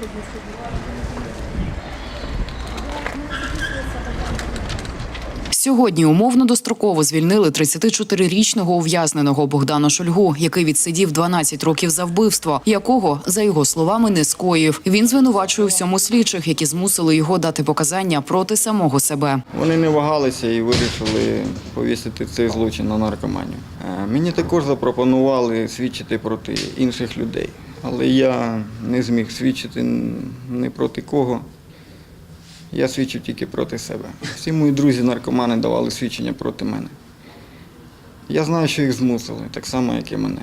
Thank you. Сьогодні умовно достроково звільнили 34-річного ув'язненого Богдана Шульгу, який відсидів 12 років за вбивство, якого, за його словами, не скоїв. Він звинувачує всьому слідчих, які змусили його дати показання проти самого себе. Вони не вагалися і вирішили повісити цей злочин на наркоманів. Е, Мені також запропонували свідчити проти інших людей, але я не зміг свідчити ні проти кого. Я свідчив тільки проти себе. Всі мої друзі-наркомани давали свідчення проти мене. Я знаю, що їх змусили, так само, як і мене.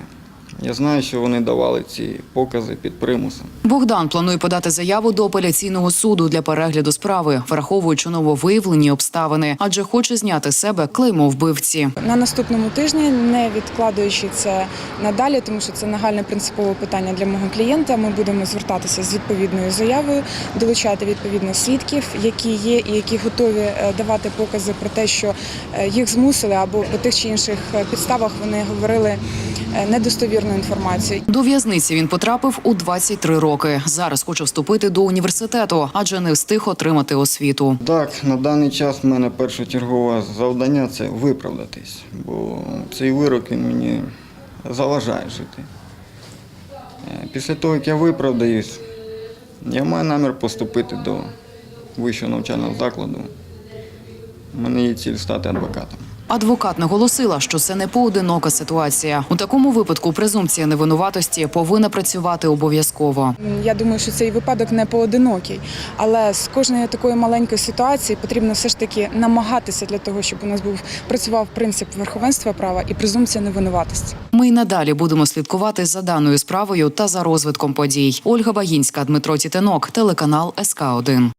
Я знаю, що вони давали ці покази під примусом. Богдан планує подати заяву до апеляційного суду для перегляду справи, враховуючи нововиявлені обставини, адже хоче зняти з себе клеймо вбивці. На наступному тижні, не відкладаючи це надалі, тому що це нагальне принципове питання для мого клієнта. Ми будемо звертатися з відповідною заявою, долучати відповідно свідків, які є і які готові е, давати покази про те, що е, їх змусили або по тих чи інших е, підставах вони говорили недостовірну інформацію. До в'язниці він потрапив у 23 роки. Зараз хоче вступити до університету, адже не встиг отримати освіту. Так, на даний час в мене першочергове завдання це виправдатись, бо цей вирок він мені заважає жити. Е, Після того, як я виправдаюсь, я маю намір поступити до вищого навчального закладу. У мене є ціль стати адвокатом. Адвокат наголосила, що це не поодинока ситуація. У такому випадку презумпція невинуватості повинна працювати обов'язково. Я думаю, що цей випадок не поодинокий, але з кожної такої маленької ситуації потрібно все ж таки намагатися для того, щоб у нас був працював принцип верховенства права і презумпція невинуватості. Ми й надалі будемо слідкувати за даною справою та за розвитком подій. Ольга Багінська, Дмитро Тітенок, телеканал СК 1